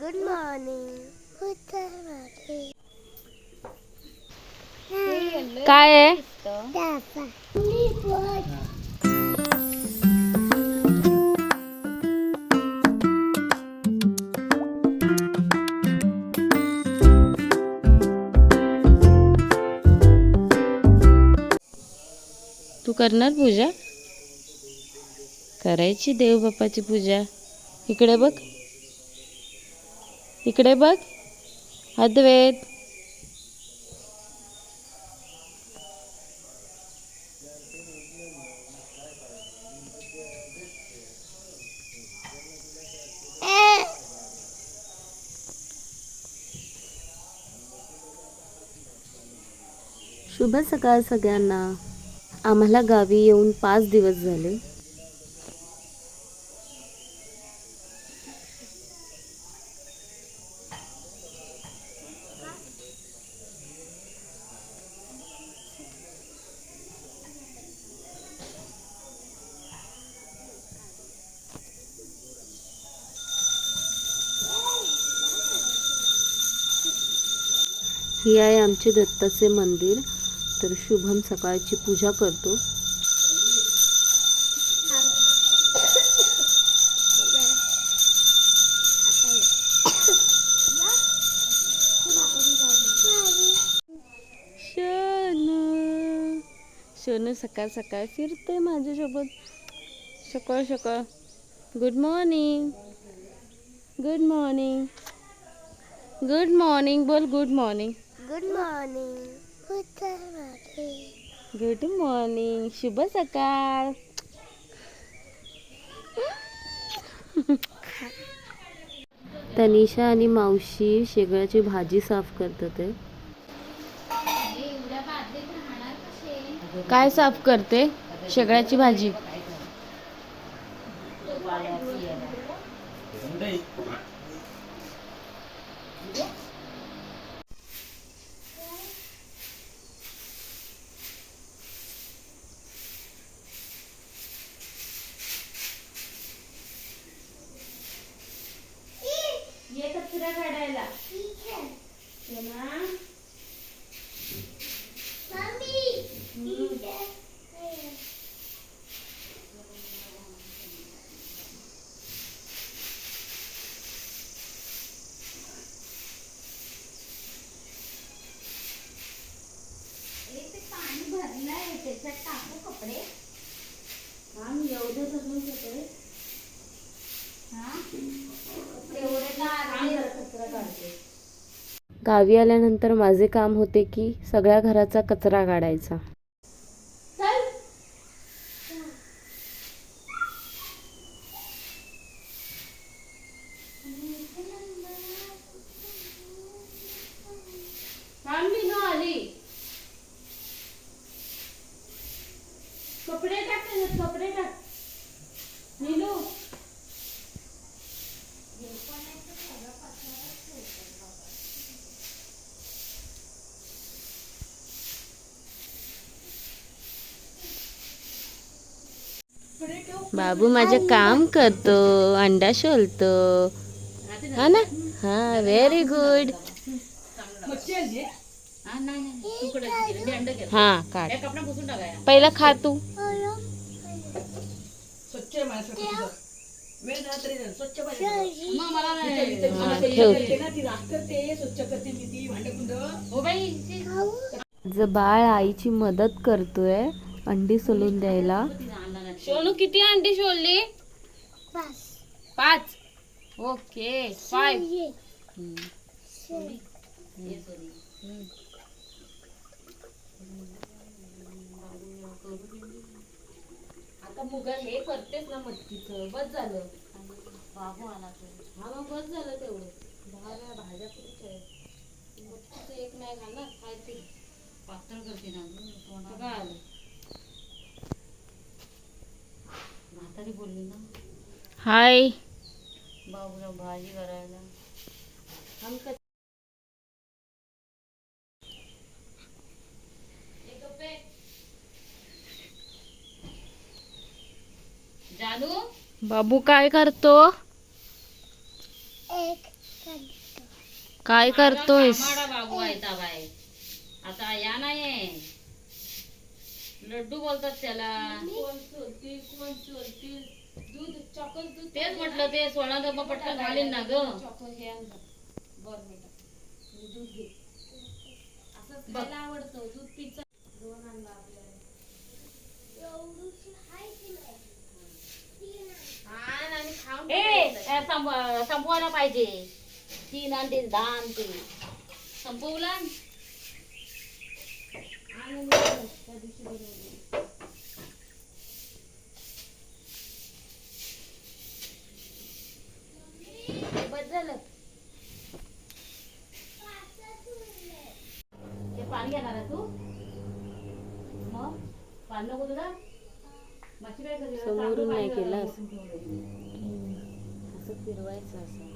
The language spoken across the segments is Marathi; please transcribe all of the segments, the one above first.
गुड मॉर्निंग काय आहे? तू करणार पूजा? करायची देव बाप्पाची पूजा. इकडे बघ. इकडे बघ. अद्वैत. शुभ सकाळ सगळ्यांना. आम्हाला गावी येऊन पाच दिवस झाले ही आहे आमचे दत्ताचे मंदिर तर शुभम सकाळची पूजा करतो. शोनू शोनू सकाळ सकाळ फिरते माझ्यासोबत. सकाळ सकाळ. Good morning good morning good morning बोल good morning good morning good morning शुभ सकाळ तनिषा आणि मावशी शेगळ्याची भाजी साफ करतात आहे. काय साफ करते? शेगळ्याची भाजी. गावी आल्यानंतर माझे काम होते की सगळ्या घराचा कचरा काढायचा कपडे टाक कपडे टाक नीलू बाबू माझं काम करतो अंडा शोलतो. हा ना? हा व्हेरी गुड हा काढ. पहिला खा तू. हा, बाळ आईची मदत करतोय अंडी सोलून द्यायला. सोनू किती अंडी सोलली पाच. ओके फाय आता मुगा हे करतेस ना मटकीचं. बस झालं. बाबू आला हा मग बस झालं तेवढं. दहा वेळा भाज्या मटकीचं एक नाही घालणार खायचे पातळ करते ना काय आलं म्हातारी बोलली ना. हाय. बाबूला भाजी करायला. हम क- बाबू काय करतो? काय करतोयस? आम्हाला बाबू आहे आता या नाही लड्डू बोलतात त्याला. तेच म्हटलं ते सोळा डब्बा पटकन घालेन ना गे. दूध संपवायला पाहिजे. तीन आणि ते दहा आणि ते संपवला पाणी घेणार तू? मग? पाणी नको तुला? काय समोरून नाही केला असं. फिरवायचं असं.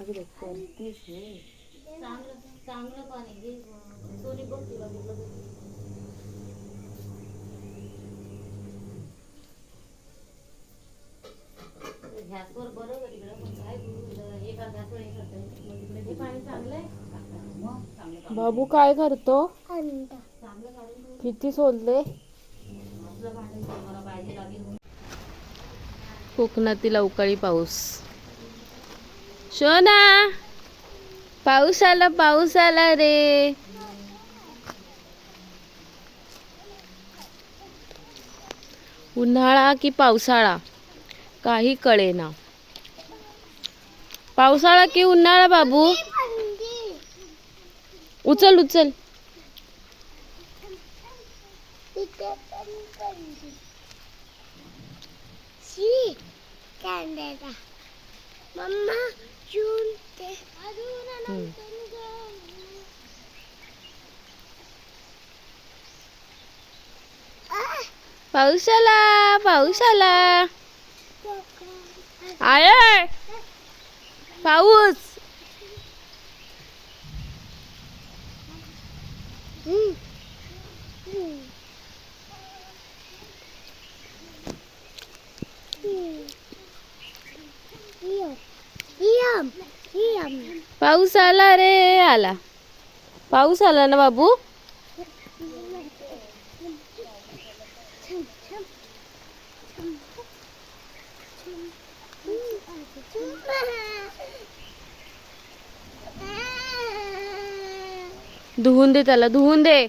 अगदी करतीच नाही चांगलं पाणी घे सोनी बघ तुला घासवर बरोबर तिकडं काय एका पाणी चांगलं आहे बाबू काय करतो? किती सोडले कोकणातील अवकाळी पाऊस. शोना! पाऊस आला पाऊस आला रे. उन्हाळा की पावसाळा? काही कळेना. पावसाळा की उन्हाळा बाबू? उचल उचल. मम्मा जून ừ. vợ xa la vợ xa la ai ơi vợ ừ. Yum. पाऊस आला रे आला. पाऊस आला ना बाबू? धुवून दे त्याला धुवून दे.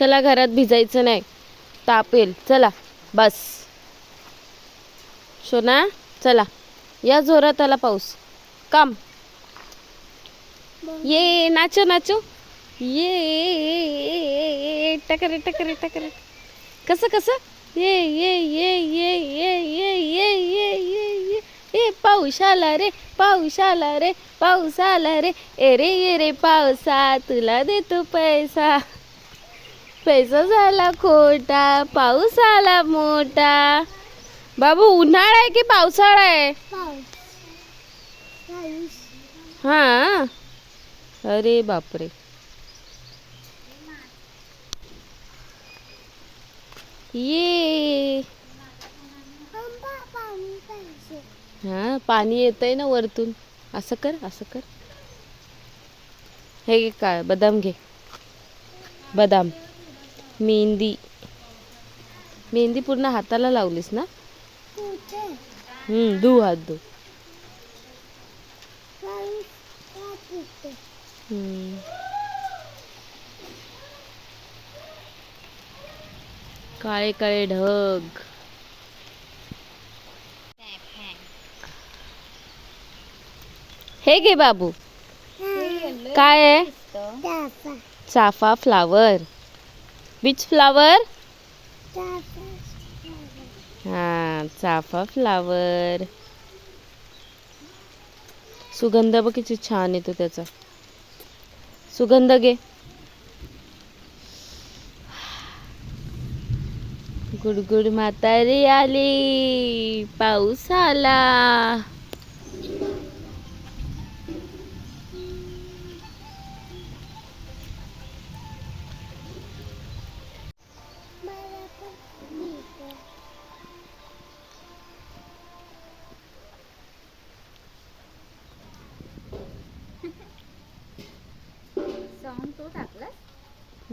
चला घरात भिजायचं नाही. ताप येईल चला. बस. शोना चला. या जोरात आला पाऊस. काम. ये नाचो नाचो. ये टकरे टकरे टकरे. कसं कसं? ये ये ये ये ये ये ये ये ये ये. ए पाऊस आला रे पाऊस आला रे पाऊस आला रे. ए रे ये रे पावसा तुला देतो पैसा. पैसा झाला खोटा पाऊस आला मोठा. बाबू उन्हाळा आहे की पावसाळा आहे? हा. अरे बापरे. ये. पाणी हा पाणी येतंय ना वरतून. असं कर असं कर. हे काय बदाम घे. बदाम. मेहंदी. मेहंदी पूर्ण हाताला लावलीस ना? हम्म धू हात धू. काळे काळे ढग. हे घे बाबू. काय आहे? चाफा फ्लावर. विच फ्लावर हा चाफा फ्लावर सुगंध बघ किती छान येतो त्याचा. सुगंध घे. गुडगुड म्हातारी आली. पाऊस आला.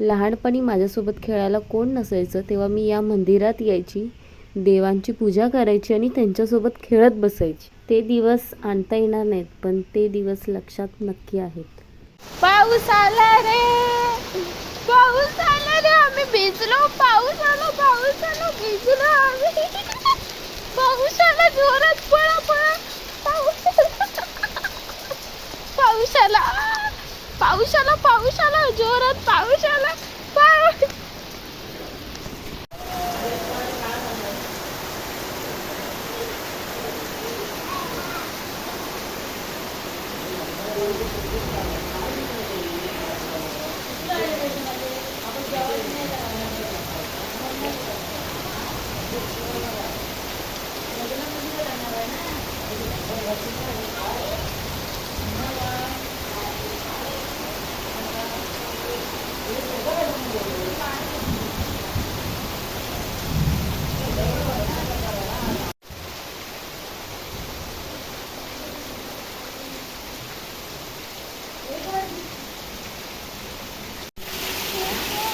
लहानपणी माझ्यासोबत खेळायला कोण नसायचं तेव्हा मी या मंदिरात यायची देवांची पूजा करायची आणि त्यांच्यासोबत खेळत बसायची. ते दिवस आणता येणार नाहीत पण ते दिवस लक्षात नक्की आहेत. पाऊस आला रे! पाऊस आला रे! आम्ही भिजलो! पाऊस आला पाऊस आला भिजलो आम्ही. पाऊस आला जोरात पण पळा पाऊस आला पाऊस आला पाऊस आला पाऊस आला जोरात पाऊस आला पाऊस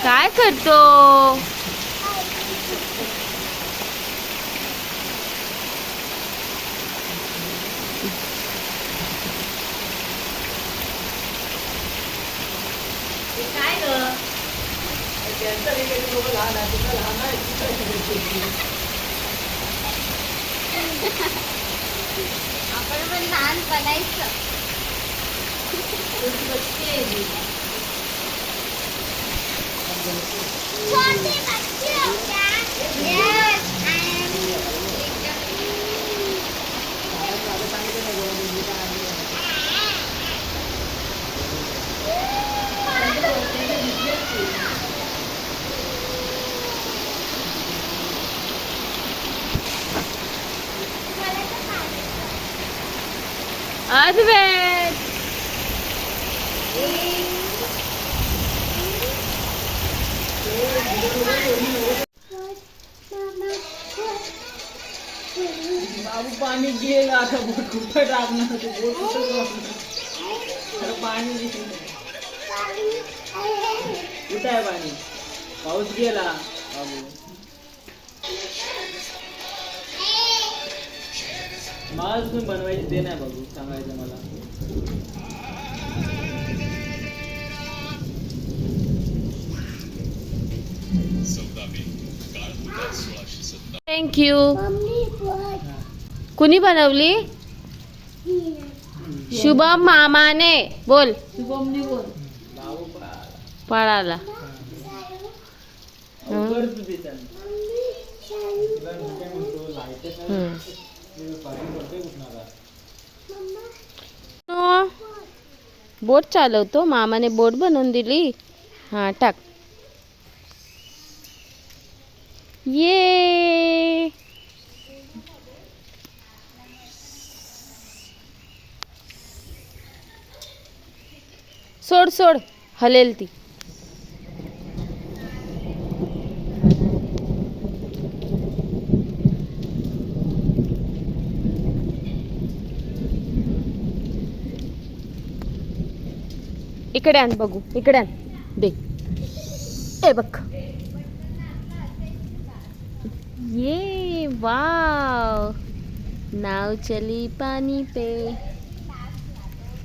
काय करतो आपण पण लहान बनायचं छोटे बच्चे हो क्या? Yes, I am. Advait Mama, बाबू पाणी गेलं आता बोट कुठं टाकणार ते बोट कुठं टाकणार? अरे पाणी दिसलं कुठं आहे पाणी पाऊस गेला. बाबू मला तुम्ही बनवायचे ते नाही बाबू सांगायचं मला. थँक्यू? कुणी बनवली. शुभम मामाने. बोल. शुभमने बोल बाबू पळाला. पळाला अहो, कर तू ते त्यानं. Mommy, shall हम्म. Mama, बोट चालवतो. मामाने बोट बनवून दिली. हा टाक. ये. सोड सोड. हलेल ती. इकडे आण बघू इकडे आण. दे. ए बघ. ये वाव. नाव चली पाणी पे.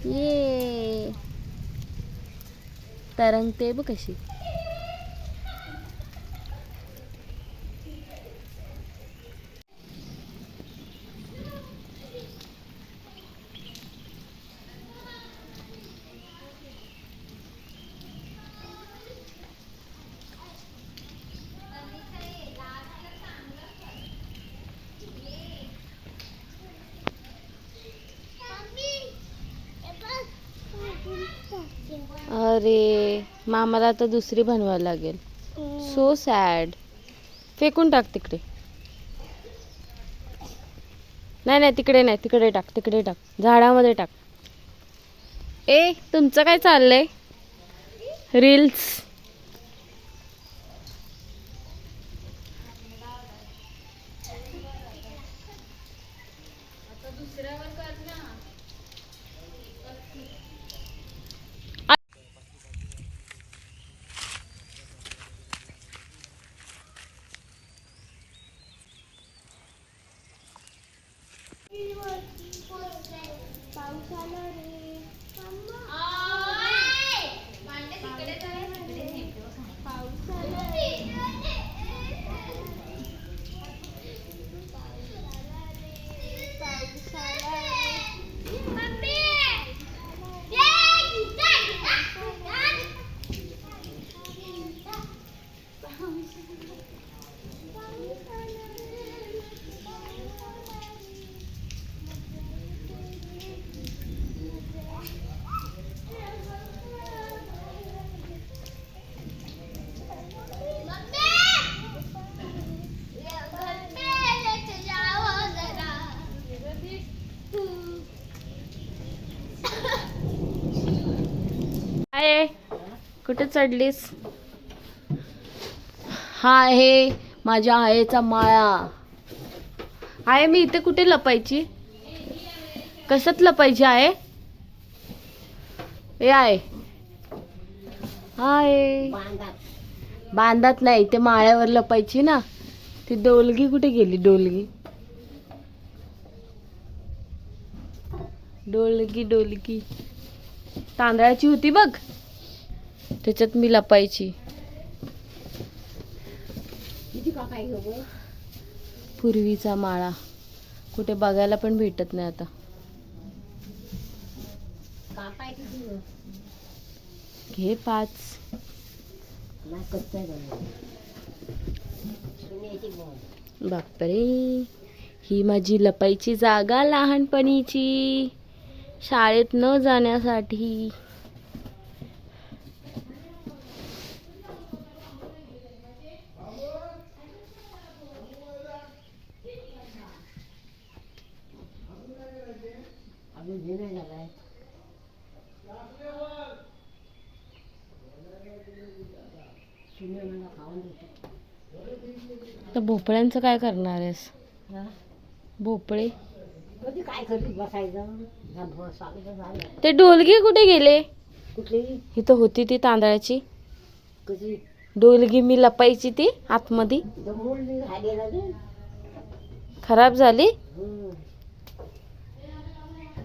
ये. तरंगते बघ कशी मम्मी हे बघ काढून टाकते. मामाला आता दुसरी बनवायला लागेल. सो सॅड फेकून टाक तिकडे. नाही नाही तिकडे नाही तिकडे टाक तिकडे टाक. झाडामध्ये टाक. ए तुमचं काय चाललंय? रील्स पाऊस आला रे पाऊस आला पाऊस आला मम्मी आहे कुठे चढलीस? हा आहे माझ्या आईचा माळा. आहे मी इथे कुठे लपायची? कशात लपायची आहे? हे आहे. हाय बांधात नाही ते माळ्यावर लपायची ना. ती डोलगी कुठे गेली डोलगी? डोलगी डोलगी. तांदळाची होती बघ. त्याच्यात मी लपायची. पूर्वीचा माळा. कुठे बघायला पण भेटत नाही आता. घे पाच. बापरे. ही माझी लपायची जागा लहानपणीची. शाळेत न जाण्यासाठी. तर भोपळ्यांचं काय करणार आहेस? भोपळे? काय करते बसायचं? ते डोलगी कुठे गेले? कुठली? इथं होती ती तांदळाची. कशी? डोलगी मी लपायची ती आतमध्ये. खराब झाली.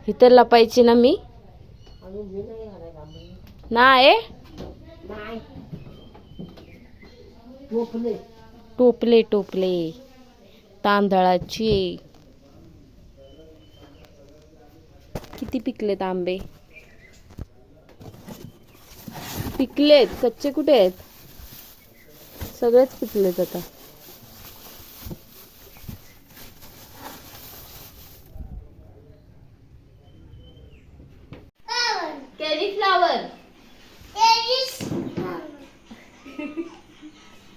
इथं लपायची ना मी? नाही. टोपले. टोपले टोपले. तांदळाची. किती पिकलेत आंबे? पिकलेत. कच्चे कुठे आहेत? सगळेच पिकलेत आता.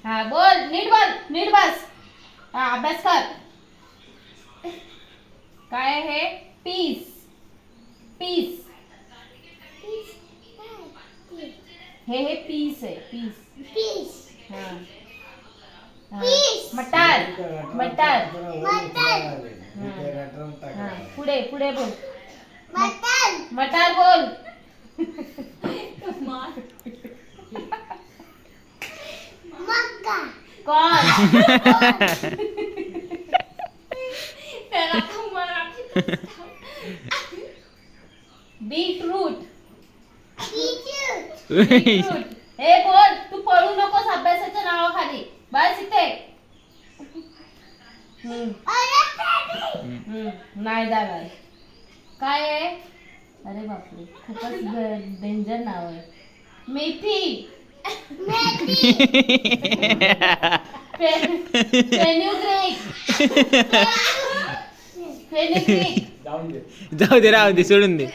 हा बोल नीट बोल नीट बस. हा अभ्यास कर. काय आहे? हे पीस पीस हे हे पीस आहे पीस हा. हा. पीस. मटार मटार. हा. पुढे पुढे बोल. मटन मटार बोल. मक्का कॉर्न बीटरूट हे बोल तू पळू नकोस अभ्यासाच्या नावाखाली. बस इथे. हम्म, हम्म, नाही जाणार. काय आहे? अरे बापरे खूपच डेंजर नाव आहे. मेथी! जाऊ दे राहू दे सोडून दे.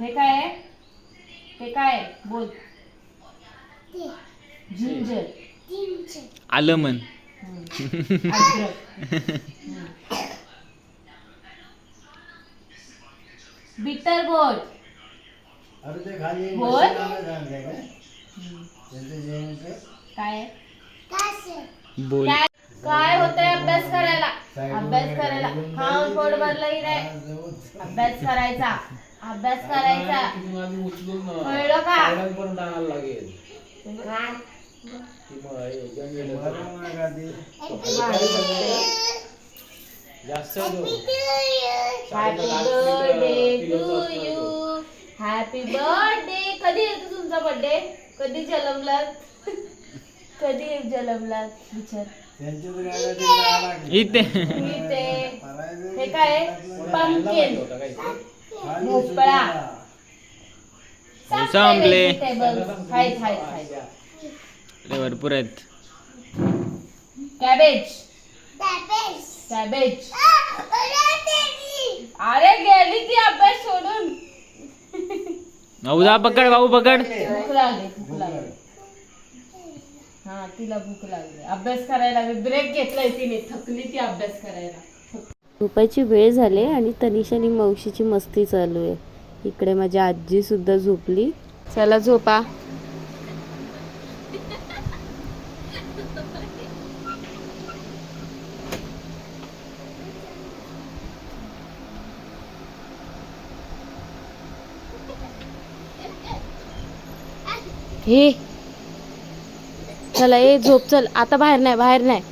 हे काय आहे? हे काय आहे? बोल. जिंजर. आलं मन बिटर गोड अरे ते खाली बोल. बोल काय? आहे? बोल. काय काय होतंय अभ्यास करायला? अभ्यास करायला. खाऊन पोट भरलंही नाही अभ्यास करायचा. अभ्यास करायचा. कळलं का? Happy birthday to you happy birthday कधी येतो तुमचा बर्थडे कधी जन्मलात? कधी जन्मलात? विचार. इथे. इथे. हे काय? पंकेन भोपळा संपले. व्हेजिटेबल्स हाय हाय हाय लय भरपूर आहेत. कॅबेज कॅबेज अरे गेली ती अभ्यास सोडून. भाऊ जा पकड भाऊ पकड. भूक लागली भूक लागली. हा तिला भूक लागली. अभ्यास करायला ब्रेक घेतलाय तिने. थकली ती अभ्यास करायला. झोपायची वेळ झाली आणि तनिषा आणि मावशीची मस्ती चालू आहे. इकडे माझी आजी सुद्धा झोपली. चला झोपा. हे. चला ए झोप चल. आता बाहेर नाही बाहेर नाही.